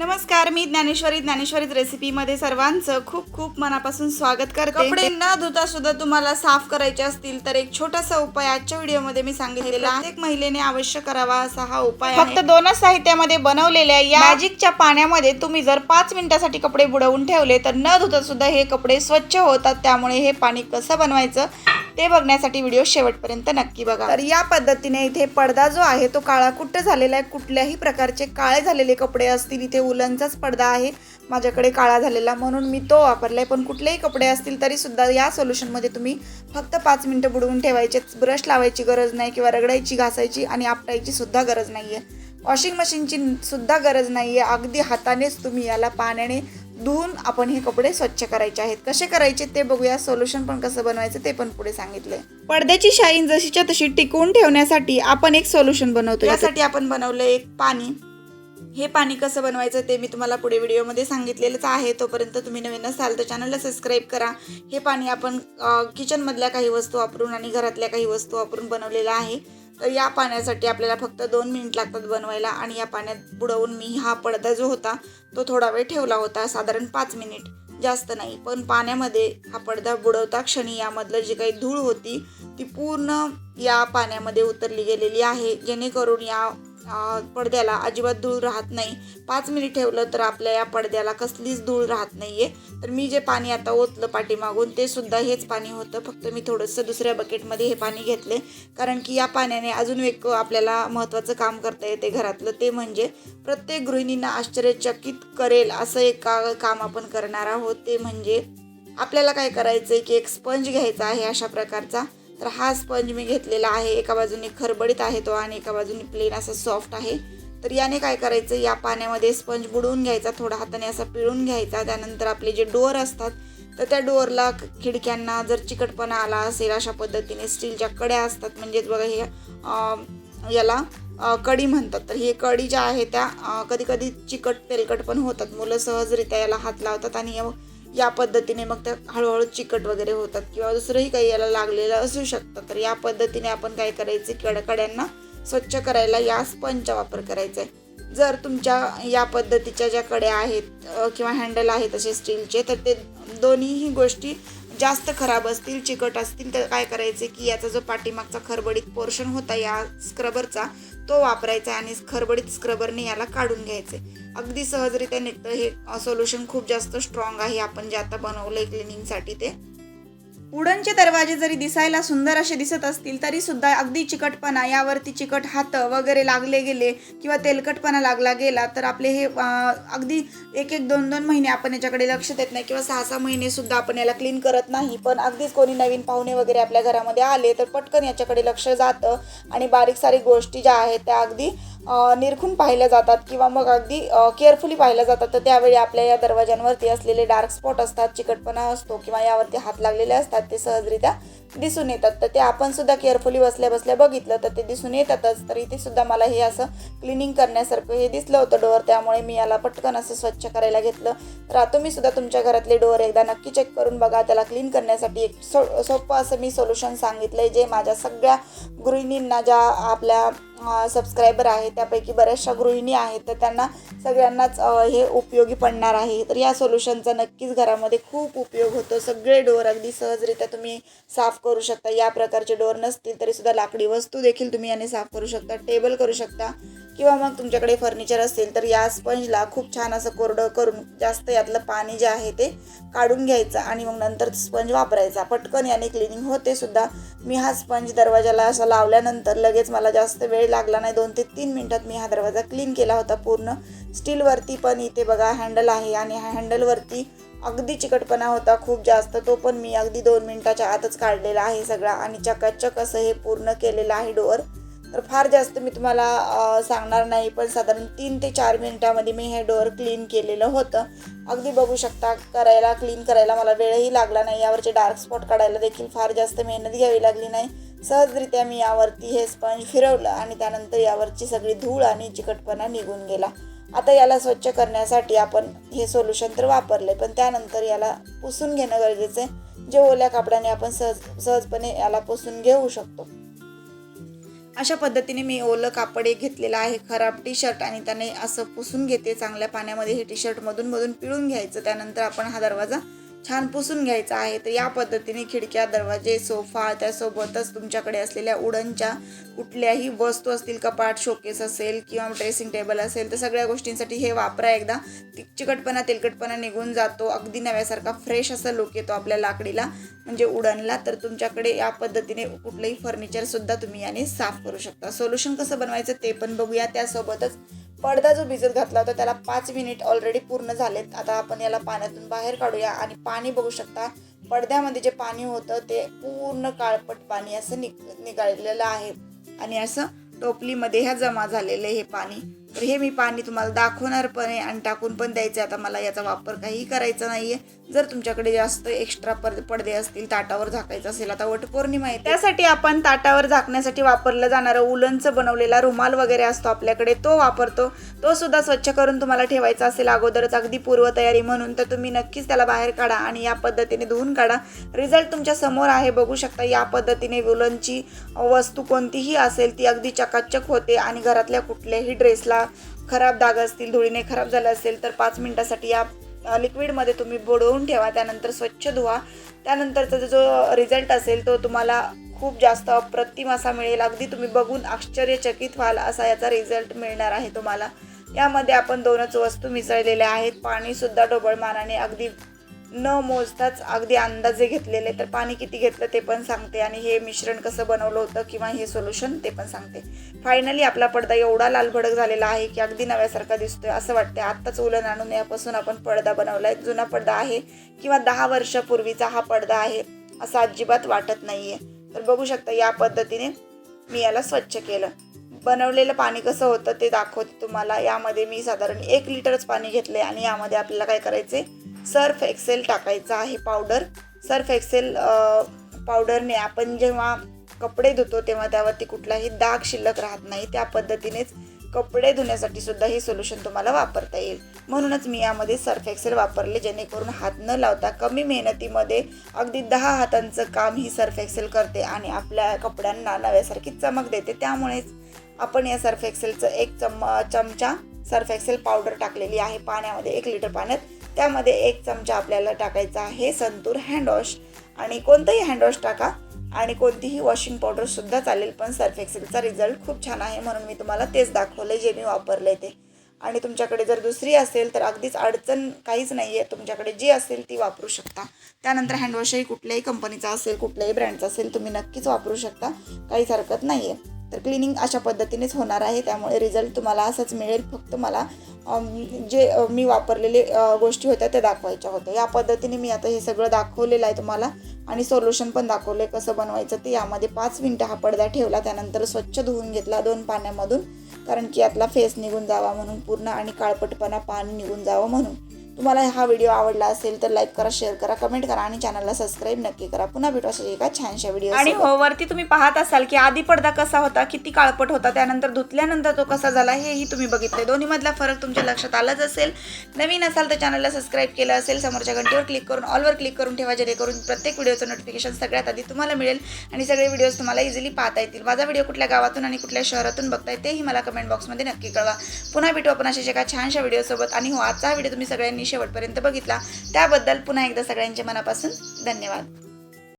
नमस्कार मी ज्ञानेश्वरी ज्ञानेश्वरीत रेसिपीमध्ये सर्वांचं खूप खूप मनापासून स्वागत करते. कपडे न धुता सुद्धा तुम्हाला साफ करायचे असतील तर एक छोटासा उपाय आजच्या व्हिडिओमध्ये मी सांगितलेला. प्रत्येक महिलेने अवश्य करावा असा हा उपाय फक्त दोनच साहित्यामध्ये बनवलेल्या या मॅजिकच्या पाण्यामध्ये तुम्ही जर पाच मिनिटासाठी कपडे बुडवून ठेवले तर न धुता सुद्धा हे कपडे स्वच्छ होतात. त्यामुळे हे पाणी कसं बनवायचं ते बघण्यासाठी व्हिडिओ शेवटपर्यंत नक्की बघा. तर या पद्धतीने इथे पडदा जो आहे तो काळा कुट्ट झालेला आहे. कुठल्याही प्रकारचे काळे झालेले कपडे असतील इथे उलनचाच पडदा आहे. माझ्याकडे काळा झालेला म्हणून मी तो वापरलाय. पण कुठलेही कपडे असतील तरी सुद्धा या सोल्युशनमध्ये तुम्ही फक्त पाच मिनिटं बुडवून ठेवायचे ब्रश लावायची गरज नाही किंवा रगडायची घासायची आणि आपटायची सुद्धा गरज नाही आहे वॉशिंग मशीनची सुद्धा गरज नाही आहे अगदी हातानेच तुम्ही याला पाण्याने धुवून आपण हे कपडे स्वच्छ करायचे आहेत. कसे करायचे ते बघूया. सोल्युशन पण कसं बनवायचं ते पण पुढे सांगितलंय. पडद्याची शाईन जशीच्या तशी टिकवून ठेवण्यासाठी आपण एक सोल्युशन बनवतो. यासाठी आपण बनवलं एक पाणी. हे पाणी कसं बनवायचं ते मी तुम्हाला पुढे व्हिडिओमध्ये सांगितलेलंच आहे. तोपर्यंत तुम्ही नवीन असाल तर चॅनलला सबस्क्राईब करा. हे पाणी आपण किचनमधल्या काही वस्तू वापरून आणि घरातल्या काही वस्तू वापरून बनवलेलं आहे. तर या पाण्यासाठी आपल्याला फक्त दोन मिनिट लागतात बनवायला आणि या पाण्यात बुडवून मी हा पडदा जो होता तो थोडा वेळ ठेवला होता साधारण पाच मिनिट जास्त नाही पण पाण्यामध्ये हा पडदा बुडवता क्षणी यामधलं जी काही धूळ होती ती पूर्ण या पाण्यामध्ये उतरली गेलेली आहे. जेणेकरून या पडद्याला अजिबात धूळ राहत नाही. पाच मिनिट ठेवलं तर आपल्या या पडद्याला कसलीच धूळ राहत नाहीये. तर मी जे पाणी आता ओतलं पाठीमागून ते सुद्धा हेच पाणी होतं. फक्त मी थोडंसं दुसऱ्या बकेटमध्ये हे पाणी घेतले. कारण की या पाण्याने अजून एक आपल्याला महत्त्वाचं काम करता येते घरातलं ते म्हणजे प्रत्येक गृहिणींना आश्चर्यचकित करेल असं एक का काम आपण करणार आहोत. ते म्हणजे आपल्याला काय करायचं आहे की एक स्पंज घ्यायचा आहे अशा प्रकारचा. तर हा स्पंज मी घेतलेला आहे. एका बाजूने खरबडीत आहे तो आणि एका बाजूने प्लेन असा सॉफ्ट आहे. तर याने काय करायचं? या पाण्यामध्ये स्पंज बुडवून घ्यायचा थोडा हाताने असा पिळून घ्यायचा. त्यानंतर आपले जे डोअर असतात तर त्या डोअरला खिडक्यांना जर चिकटपणा आला असेल अशा पद्धतीने स्टीलच्या कड्या असतात म्हणजेच बघा हे याला कडी म्हणतात. तर हे कडी ज्या आहे त्या कधी कधी चिकट तेलकट पण होतात. मुलं सहजरित्या याला हात लावतात आणि या- पद्धतीने मग त्या हळूहळू चिकट वगैरे होतात किंवा दुसरंही काही याला लागलेलं असू शकतं. तर या पद्धतीने आपण काय करायचे कडकड्यांना स्वच्छ करायला या स्पंजचा वापर करायचा आहे जर तुमच्या या पद्धतीच्या ज्या कड्या आहेत किंवा हँडल आहेत असे स्टीलचे तर ते दोन्हीही गोष्टी जास्त खराब असतील चिकट असतील तर काय करायचे की याचा जो पाठीमागचा खरबडीत पोर्शन होता या स्क्रबरचा तो वापरायचा आणि खरबडीत स्क्रबरने याला काढून घ्यायचे. अगदी सहजरित्या निघतं. हे सोल्युशन खूप जास्त स्ट्रॉंग आहे. आपण जे आता बनवलंय क्लिनिंगसाठी ते. उडनचे दरवाजे जरी दिसायला सुंदर असे दिसत असतील तरी सुद्धा अगदी चिकटपणा यावरती चिकट हात वगैरे लागले गेले किंवा तेलकटपणा लागला गेला तर आपले हे अगदी एक एक दोन दोन महिने आपण याच्याकडे लक्ष देत नाही किंवा सहा सहा महिने सुद्धा आपण याला क्लीन करत नाही. पण अगदीच कोणी नवीन पाहुणे वगैरे आपल्या घरामध्ये आले तर पटकन याच्याकडे लक्ष जातं आणि बारीक सारीक गोष्टी ज्या आहेत त्या अगदी निरखून पाहिल्या जातात किंवा मग अगदी केअरफुली पाहिल्या जातात. तर त्यावेळी आपल्या या दरवाजांवरती असलेले डार्क स्पॉट असतात चिकटपणा असतो किंवा यावरती हात लागलेले असतात ते सहजरित्या दिसून येतात. तर ते आपण सुद्धा केअरफुली बसल्या बसल्या बघितलं तर ते दिसून येतातच. तर इथे सुद्धा मला हे असं क्लिनिंग करण्यासारखं हे दिसलं होतं डोअर. त्यामुळे मी याला पटकन असं स्वच्छ करायला घेतलं. तर तुम्ही सुद्धा तुमच्या घरातले डोअर एकदा नक्की चेक करून बघा. त्याला क्लीन करण्यासाठी एक सो सोपं असं मी सोल्युशन सांगितलं आहे जे माझ्या सगळ्या गृहिणींना ज्या आपल्या सबस्क्रायबर आहेत त्यापैकी बऱ्याचशा गृहिणी आहेत तर त्यांना सगळ्यांनाच हे उपयोगी पडणार आहे. तर या सोल्युशनचा नक्कीच घरामध्ये खूप उपयोग होतो. सगळे डोअर अगदी सहजरित्या तुम्ही साफ करू शकता. या प्रकारचे डोअर नसतील तरीसुद्धा लाकडी वस्तू देखील तुम्ही याने साफ करू शकता. टेबल करू शकता. किंवा मग तुमच्याकडे फर्निचर असेल तर या स्पंजला खूप छान असं कोरडं करून जास्त यातलं पाणी जे आहे ते काढून घ्यायचं आणि मग नंतर स्पंज वापरायचा. पटकन याने क्लिनिंग होते सुद्धा. मी हा स्पंज दरवाजाला असा लावल्यानंतर लगेच मला जास्त वेळ लागला नाही. दोन ते तीन मिनटात मी हा दरवाजा क्लीन केला होता पूर्ण. स्टीलवरती पण इथे बघा हँडल आहे आणि ह्या हँडलवरती अगदी चिकटपणा होता खूप जास्त. तो पण मी अगदी दोन मिनटाच्या आतच काढलेला आहे सगळा आणि चकाचक असं हे पूर्ण केलेलं आहे डोअर. तर फार जास्त मी तुम्हाला सांगणार नाही पण साधारण तीन ते चार मिनिटामध्ये मी हे डोअर क्लीन केलेलं होतं. अगदी बघू शकता करायला क्लीन करायला मला वेळही लागला नाही. यावरचे डार्क स्पॉट काढायला देखील फार जास्त मेहनत घ्यावी लागली नाही. सहजरित्या मी यावरती हे स्पंज फिरवलं आणि त्यानंतर यावरची सगळी धूळ आणि चिकटपणा निघून गेला. आता याला स्वच्छ करण्यासाठी आपण हे सोल्युशन तर वापरले पण त्यानंतर याला पुसून घेणं गरजेचं आहे. जे ओल्या कापडाने आपण सहज सहजपणे याला पुसून घेऊ शकतो. अशा पद्धतीने मी ओलं कापड एक घेतलेलं आहे खराब टी शर्ट आणि त्याने असं पुसून घेते चांगल्या पाण्यामध्ये हे टी शर्ट मधून मधून पिळून घ्यायचं. त्यानंतर आपण हा दरवाजा छान पुसून घ्यायचा आहे. तर या पद्धतीने खिडक्या दरवाजे सोफा त्यासोबतच तुमच्याकडे असलेल्या उडनच्या कुठल्याही वस्तू असतील कपाट शोकेस असेल किंवा ड्रेसिंग टेबल असेल तर सगळ्या गोष्टींसाठी हे वापरा एकदा. चिकटपणा तेलकटपणा निघून जातो. अगदी नव्यासारखा फ्रेश असा लुक येतो आपल्या लाकडीला म्हणजे उडणला तर तुमच्याकडे या पद्धतीने कुठलंही फर्निचरसुद्धा तुम्ही याने साफ करू शकता. सोल्युशन कसं बनवायचं ते पण बघूया. त्यासोबतच पडदा जो भिजत घातला होता त्याला पाच मिनिट ऑलरेडी पूर्ण झालेत. आता आपण याला पाण्यातून बाहेर काढूया आणि पाणी बघू शकता पडद्यामध्ये जे पाणी होतं ते पूर्ण काळपट पाणी असं निघ निघालेलं आहे. आणि असं टोपलीमध्ये ह्या जमा झालेलं आहे हे पाणी. तर हे मी पाणी तुम्हाला दाखवणार पण आहे आणि टाकून पण द्यायचं आता मला याचा वापर काहीही करायचा नाहीये. जर तुमच्याकडे जास्त एक्स्ट्रा पडदे असतील ताटावर झाकायचं असेल आता वटपौर्णिमा आहे त्यासाठी आपण ताटावर झाकण्यासाठी वापरलं जाणारं उलनचं बनवलेला रुमाल वगैरे असतो आपल्याकडे तो वापरतो. तो सुद्धा स्वच्छ करून तुम्हाला ठेवायचा असेल अगोदरच अगदी पूर्वतयारी म्हणून तर तुम्ही नक्कीच त्याला बाहेर काढा आणि या पद्धतीने धुवून काढा. रिझल्ट तुमच्यासमोर आहे बघू शकता या पद्धतीने वुलनची वस्तू कोणतीही असेल ती अगदी चकाचक होते आणि घरातल्या कुठल्याही ड्रेसला खराब दाग असतील धुळीने खराब झालं असेल तर पाच मिनटासाठी या लिक्विडमध्ये तुम्ही बुडवून ठेवा. त्यानंतर स्वच्छ धुवा. त्यानंतरचा जो रिझल्ट असेल तो तुम्हाला खूप जास्त अप्रतिम असा मिळेल. अगदी तुम्ही बघून आश्चर्यचकित व्हाल असा याचा रिझल्ट मिळणार आहे तुम्हाला. यामध्ये आपण दोनच वस्तू मिसळलेल्या आहेत. पाणीसुद्धा ढोबळमानाने अगदी न मोजताच अगदी अंदाजे घेतलेले तर पाणी किती घेतलं ते पण सांगते आणि हे मिश्रण कसं बनवलं होतं किंवा हे सोल्युशन ते पण सांगते. फायनली आपला पडदा एवढा लालभडक झालेला आहे की अगदी नव्यासारखा दिसतोय असं वाटतंय. आत्ताच उलन आणून यापासून आपण पडदा बनवलाय. जुना पडदा आहे किंवा दहा वर्षापूर्वीचा हा पडदा आहे असं अजिबात वाटत नाहीये. तर बघू शकता या पद्धतीने मी याला स्वच्छ केलं. बनवलेलं पाणी कसं होतं ते दाखवते तुम्हाला. यामध्ये मी साधारण एक लिटरच पाणी घेतले आणि यामध्ये आपल्याला काय करायचे सर्फ एक्सेल टाकायचं आहे पावडर. सर्फ एक्सेल पावडरने आपण जेव्हा कपडे धुतो तेव्हा त्यावरती कुठलाही दाग शिल्लक राहत नाही. त्या पद्धतीनेच कपडे धुण्यासाठी सुद्धा हे सोल्युशन तुम्हाला वापरता येईल. म्हणूनच मी यामध्ये सर्फ एक्सेल वापरले जेणेकरून हात न लावता कमी मेहनतीमध्ये अगदी दहा हातांचं काम ही सर्फ एक्सेल करते आणि आपल्या कपड्यांना नव्यासारखी चमक देते. त्यामुळेच आपण या सर्फ एक्सेलचं एक चम चमचा सर्फ एक्सेल पावडर टाकलेली आहे पाण्यामध्ये एक लिटर पाण्यात. त्यामध्ये एक चमचा आपल्याला टाकायचा आहे संतूर हँडवॉश आणि कोणतंही हँडवॉश टाका. आणि कोणतीही वॉशिंग पावडरसुद्धा चालेल पण सर्फ एक्सेलचा रिझल्ट खूप छान आहे म्हणून मी तुम्हाला तेच दाखवलं जे मी वापरलं ते. आणि तुमच्याकडे जर दुसरी असेल तर अगदीच अडचण काहीच नाही आहे तुमच्याकडे जी असेल ती वापरू शकता. त्यानंतर हँडवॉशही कुठल्याही कंपनीचा असेल कुठल्याही ब्रँडचा असेल तुम्ही नक्कीच वापरू शकता. काहीच हरकत नाही आहे तर क्लिनिंग अशा पद्धतीनेच होणार आहे. त्यामुळे रिझल्ट तुम्हाला असाच मिळेल. फक्त मला जे मी वापरलेले गोष्टी होत्या त्या दाखवायच्या होत्या. या पद्धतीने मी आता हे सगळं दाखवलेलं आहे तुम्हाला. आणि सोल्युशन पण दाखवलं आहे कसं बनवायचं ते. यामध्ये पाच मिनटं हा पडदा ठेवला. त्यानंतर स्वच्छ धुवून घेतला दोन पाण्यामधून. कारण की यातला फेस निघून जावा म्हणून पूर्ण आणि काळपटपणा पाणी निघून जावं म्हणून. तुम्हाला हा व्हिडिओ आवडला असेल तर लाईक करा शेअर करा कमेंट करा आणि चॅनलला सबस्क्राईब नक्की करा. पुन्हा भेटू अशा एका छानशा व्हिडिओ आणि हो वरती तुम्ही पाहत असाल की आधी पडदा कसा होता किती काळपट होता त्यानंतर धुतल्यानंतर तो कसा झाला हेही तुम्ही बघितले दोन्ही मधला फरक तुमच्या लक्षात आलाच असेल. नवीन असाल तर चॅनलला सबस्क्राईब केलं असेल समोरच्या घंटीवर क्लिक करून ऑलवर क्लिक करून ठेवा जेणेकरून प्रत्येक व्हिडिओचं नोटिफिकेशन सगळ्यात आधी तुम्हाला मिळेल आणि सगळे व्हिडिओज तुम्हाला इझिली पाहता येतील. माझा व्हिडिओ कुठल्या गावातून आणि कुठल्या शहरातून बघताय तेही मला कमेंट बॉक्समध्ये नक्की कळवा. पुन्हा भेटू आपण अशाच एका छानशा व्हिडिओसोबत आणि हो आजचा व्हिडिओ तुम्ही सगळ्यांनी शेवटपर्यंत बघितला. त्याबद्दल पुन्हा एकदा सगळ्यांच्या मनापासून धन्यवाद.